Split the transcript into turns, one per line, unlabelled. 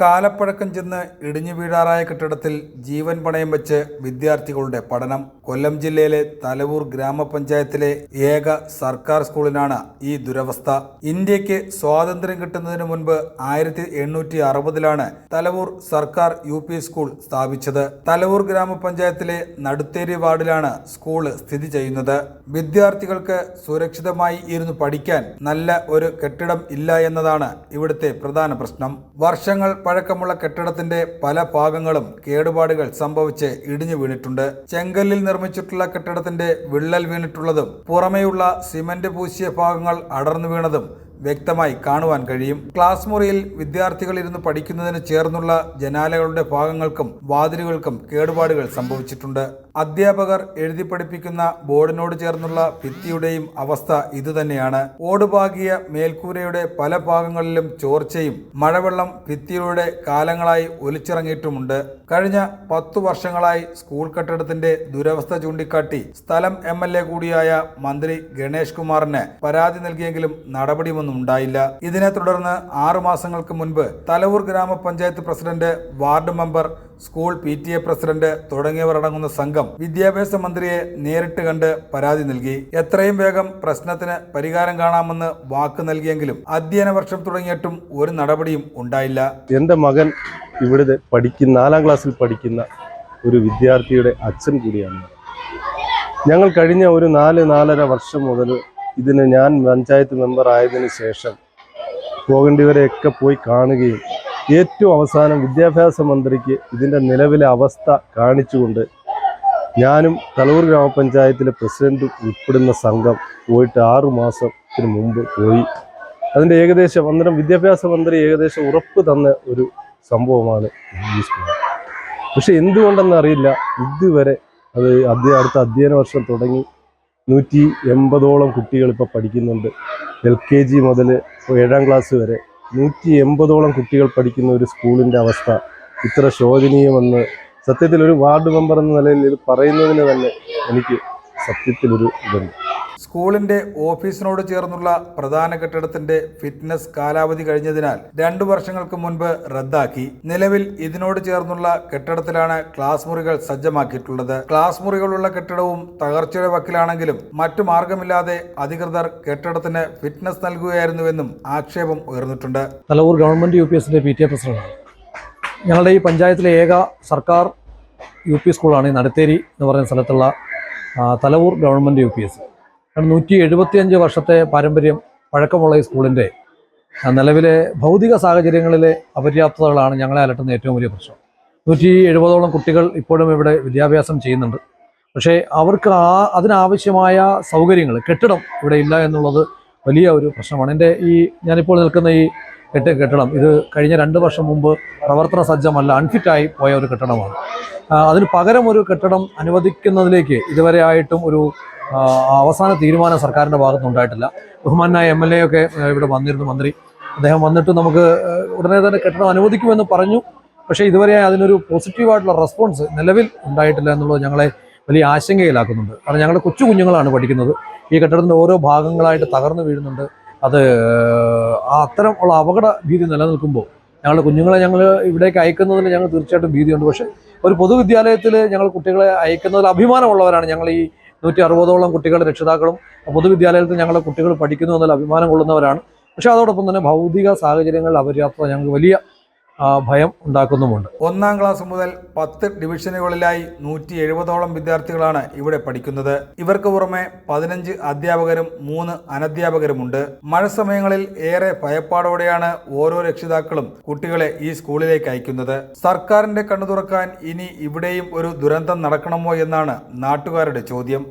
കാലപ്പഴക്കം ചെന്ന് ഇടിഞ്ഞു വീഴാറായ കെട്ടിടത്തിൽ ജീവൻ പണയം വെച്ച് വിദ്യാർത്ഥികളുടെ പഠനം. കൊല്ലം ജില്ലയിലെ തലവൂർ ഗ്രാമപഞ്ചായത്തിലെ ഏക സർക്കാർ സ്കൂളിനാണ് ഈ ദുരവസ്ഥ. ഇന്ത്യയ്ക്ക് സ്വാതന്ത്ര്യം കിട്ടുന്നതിന് മുൻപ് ആയിരത്തി എണ്ണൂറ്റി അറുപതിലാണ് തലവൂർ സർക്കാർ യു പി സ്കൂൾ സ്ഥാപിച്ചത്. തലവൂർ ഗ്രാമപഞ്ചായത്തിലെ നടുത്തേരി വാർഡിലാണ് സ്കൂൾ സ്ഥിതി ചെയ്യുന്നത്. വിദ്യാർത്ഥികൾക്ക് സുരക്ഷിതമായി ഇരുന്ന് പഠിക്കാൻ നല്ല ഒരു കെട്ടിടം ഇല്ല എന്നതാണ് ഇവിടുത്തെ പ്രധാന പ്രശ്നം. വർഷങ്ങൾ പഴക്കമുള്ള കെട്ടിടത്തിന്റെ പല ഭാഗങ്ങളും കേടുപാടുകൾ സംഭവിച്ച് ഇടിഞ്ഞു വീണിട്ടുണ്ട്. ചെങ്കല്ലിൽ നിർമ്മിച്ചിട്ടുള്ള കെട്ടിടത്തിന്റെ വിള്ളൽ വീണിട്ടുള്ളതും പുറമെയുള്ള സിമന്റ് പൂശിയ ഭാഗങ്ങൾ അടർന്നു വീണതും വ്യക്തമായി കാണുവാൻ കഴിയും. ക്ലാസ് മുറിയിൽ വിദ്യാർത്ഥികൾ ഇരുന്ന് പഠിക്കുന്നതിന് ചേർന്നുള്ള ജനാലകളുടെ ഭാഗങ്ങൾക്കും വാതിലുകൾക്കും കേടുപാടുകൾ സംഭവിച്ചിട്ടുണ്ട്. അധ്യാപകർ എഴുതി പഠിപ്പിക്കുന്ന ബോർഡിനോട് ചേർന്നുള്ള ഭിത്തിയുടെയും അവസ്ഥ ഇതുതന്നെയാണ്. ഓടുപാകിയ മേൽക്കൂരയുടെ പല ഭാഗങ്ങളിലും ചോർച്ചയും മഴവെള്ളം ഭിത്തിയിലൂടെ കാലങ്ങളായി ഒലിച്ചിറങ്ങിയിട്ടുമുണ്ട്. കഴിഞ്ഞ പത്തു വർഷങ്ങളായി സ്കൂൾ കെട്ടിടത്തിന്റെ ദുരവസ്ഥ ചൂണ്ടിക്കാട്ടി സ്ഥലം എം കൂടിയായ മന്ത്രി ഗണേഷ് കുമാറിന് പരാതി നൽകിയെങ്കിലും നടപടിയൊന്നും ഉണ്ടായില്ല. ഇതിനെ തുടർന്ന് ആറു മാസങ്ങൾക്ക് മുൻപ് തലവൂർ ഗ്രാമപഞ്ചായത്ത് president ward member school P T A president തുടങ്ങിയവർ അടങ്ങുന്ന സംഘം വിദ്യാഭ്യാസ മന്ത്രിയെ നേരിട്ട് കണ്ട് പരാതി നൽകി. എത്രയും വേഗം പ്രശ്നത്തിന് പരിഹാരം കാണാമെന്ന് വാക്ക് നൽകിയെങ്കിലും അധ്യയന വർഷം തുടങ്ങിയിട്ടും ഒരു നടപടിയും ഉണ്ടായില്ല.
എന്റെ മകൻ ഇവിടെ പഠിക്കുന്ന നാലാം ക്ലാസ്സിൽ പഠിക്കുന്ന ഒരു വിദ്യാർത്ഥിയുടെ അച്ഛൻ കൂടിയാണ്. ഞങ്ങൾ കഴിഞ്ഞ ഒരു നാല് നാലര വർഷം മുതൽ ഇതിന് ഞാൻ പഞ്ചായത്ത് മെമ്പർ ആയതിനു ശേഷം പോകേണ്ടിവരെയൊക്കെ പോയി കാണുകയും ഏറ്റവും അവസാനം വിദ്യാഭ്യാസ മന്ത്രിക്ക് ഇതിന്റെ നിലവിലെ അവസ്ഥ കാണിച്ചുകൊണ്ട് ഞാനും തലൂർ ഗ്രാമപഞ്ചായത്തിലെ പ്രസിഡന്റ് ഉൾപ്പെടുന്ന സംഘം പോയിട്ട് ആറു മാസത്തിന് മുമ്പ് പോയി. അതിന്റെ ഏകദേശം അന്നേരം വിദ്യാഭ്യാസ മന്ത്രി ഏകദേശം ഉറപ്പ് തന്ന ഒരു സംഭവമാണ് ഈ സ്കൂൾ. പക്ഷെ എന്തുകൊണ്ടെന്ന് അറിയില്ല. ഇതുവരെ അത് അടുത്ത അധ്യയന വർഷം തുടങ്ങി നൂറ്റി എൺപതോളം കുട്ടികൾ ഇപ്പോൾ പഠിക്കുന്നുണ്ട്. എൽ കെ ജി മുതൽ ഏഴാം ക്ലാസ് വരെ നൂറ്റി എൺപതോളം കുട്ടികൾ പഠിക്കുന്ന ഒരു സ്കൂളിന്റെ അവസ്ഥ ഇത്ര ശോചനീയമെന്ന് സത്യത്തിൽ ഒരു വാർഡ് മെമ്പർ എന്ന നിലയിൽ ഇത് പറയുന്നതിന് തന്നെ എനിക്ക് സത്യത്തിലൊരു ഇതുണ്ട്.
സ്കൂളിന്റെ ഓഫീസിനോട് ചേർന്നുള്ള പ്രധാന കെട്ടിടത്തിന്റെ ഫിറ്റ്നസ് കാലാവധി കഴിഞ്ഞതിനാൽ രണ്ടു വർഷങ്ങൾക്ക് മുൻപ് റദ്ദാക്കി. നിലവിൽ ഇതിനോട് ചേർന്നുള്ള കെട്ടിടത്തിലാണ് ക്ലാസ് മുറികൾ സജ്ജമാക്കിയിട്ടുള്ളത്. ക്ലാസ് മുറികളുള്ള കെട്ടിടവും തകർച്ചയുടെ വക്കിലാണെങ്കിലും മറ്റു മാർഗമില്ലാതെ അധികൃതർ കെട്ടിടത്തിന് ഫിറ്റ്നസ് നൽകുകയായിരുന്നുവെന്നും ആക്ഷേപം ഉയർന്നിട്ടുണ്ട്.
തലവൂർ ഗവൺമെന്റ് യു പി എസിന്റെ പി ടി പ്രസിഡന്റാണ്. ഞങ്ങളുടെ ഈ പഞ്ചായത്തിലെ ഏക സർക്കാർ യു പി സ്കൂളാണ് ഈ നടത്തേരി എന്ന് പറയുന്ന സ്ഥലത്തുള്ള Thalavoor government U P S നൂറ്റി എഴുപത്തിയഞ്ച് വർഷത്തെ പാരമ്പര്യം പഴക്കമുള്ള ഈ സ്കൂളിന്റെ നിലവിലെ ഭൗതിക സാഹചര്യങ്ങളിലെ അപര്യാപ്തതകളാണ് ഞങ്ങളെ അലട്ടുന്ന ഏറ്റവും വലിയ പ്രശ്നം. നൂറ്റി എഴുപതോളം കുട്ടികൾ ഇപ്പോഴും ഇവിടെ വിദ്യാഭ്യാസം ചെയ്യുന്നുണ്ട്. പക്ഷേ അവർക്ക് ആ അതിനാവശ്യമായ സൗകര്യങ്ങൾ കെട്ടിടം ഇവിടെ ഇല്ല എന്നുള്ളത് വലിയ ഒരു പ്രശ്നമാണ്. എന്റെ ഈ ഞാനിപ്പോൾ നിൽക്കുന്ന ഈ കെട്ടി കെട്ടിടം ഇത് കഴിഞ്ഞ രണ്ട് വർഷം മുമ്പ് പ്രവർത്തന സജ്ജമല്ല അൺഫിറ്റായി പോയ ഒരു കെട്ടിടമാണ്. അതിന് പകരം ഒരു കെട്ടിടം അനുവദിക്കുന്നതിലേക്ക് ഇതുവരെ ആയിട്ടും ഒരു അവസാന തീരുമാനം സർക്കാരിന്റെ ഭാഗത്തുനിന്നുണ്ടായിട്ടില്ല ബഹുമാനായ എം എൽ എ ഒക്കെ ഇവിടെ വന്നിരുന്നു മന്ത്രി. അദ്ദേഹം വന്നിട്ട് നമുക്ക് ഉടനെ തന്നെ കെട്ടിടം അനുവദിക്കുമെന്ന് പറഞ്ഞു. പക്ഷേ ഇതുവരെ അതിനൊരു പോസിറ്റീവായിട്ടുള്ള റെസ്പോൺസ് നിലവിൽ ഉണ്ടായിട്ടില്ല എന്നുള്ളത് ഞങ്ങളെ വലിയ ആശങ്കയിലാക്കുന്നുണ്ട്. കാരണം ഞങ്ങളുടെ കൊച്ചു കുഞ്ഞുങ്ങളാണ് പഠിക്കുന്നത്. ഈ കെട്ടിടത്തിന്റെ ഓരോ ഭാഗങ്ങളായിട്ട് തകർന്നു വീഴുന്നുണ്ട്. അത് അത്തരം ഉള്ള അപകട ഭീതി നിലനിൽക്കുമ്പോൾ ഞങ്ങളുടെ കുഞ്ഞുങ്ങളെ ഞങ്ങൾ ഇവിടേക്ക് അയക്കുന്നതിൽ ഞങ്ങൾ തീർച്ചയായിട്ടും ഭീതിയുണ്ട്. പക്ഷേ ഒരു പൊതുവിദ്യാലയത്തിൽ ഞങ്ങൾ കുട്ടികളെ അയക്കുന്നതിൽ അഭിമാനമുള്ളവരാണ് ഞങ്ങൾ ഈ നൂറ്റി അറുപതോളം കുട്ടികളുടെ രക്ഷിതാക്കളും പൊതുവിദ്യാലയത്തിൽ ഞങ്ങളുടെ കുട്ടികൾ പഠിക്കുന്നു എന്നുള്ള അഭിമാനം കൊള്ളുന്നവരാണ്. പക്ഷേ അതോടൊപ്പം തന്നെ ഭൗതിക സാഹചര്യങ്ങളിൽ അപര്യാപ്തത ഞങ്ങൾക്ക് വലിയ ഭയം ഉണ്ടാക്കുന്നുമുണ്ട്.
ഒന്നാം ക്ലാസ് മുതൽ പത്ത് ഡിവിഷനുകളിലായി നൂറ്റി എഴുപതോളം വിദ്യാർത്ഥികളാണ് ഇവിടെ പഠിക്കുന്നത്. ഇവർക്ക് പുറമെ പതിനഞ്ച് അധ്യാപകരും മൂന്ന് അനധ്യാപകരുമുണ്ട്. മഴ സമയങ്ങളിൽ ഏറെ ഭയപ്പാടോടെയാണ് ഓരോ രക്ഷിതാക്കളും കുട്ടികളെ ഈ സ്കൂളിലേക്ക് അയക്കുന്നത്. സർക്കാരിന്റെ കണ്ണു തുറക്കാൻ ഇനി ഇവിടെയും ഒരു ദുരന്തം നടക്കണമോ എന്നാണ് നാട്ടുകാരുടെ ചോദ്യം.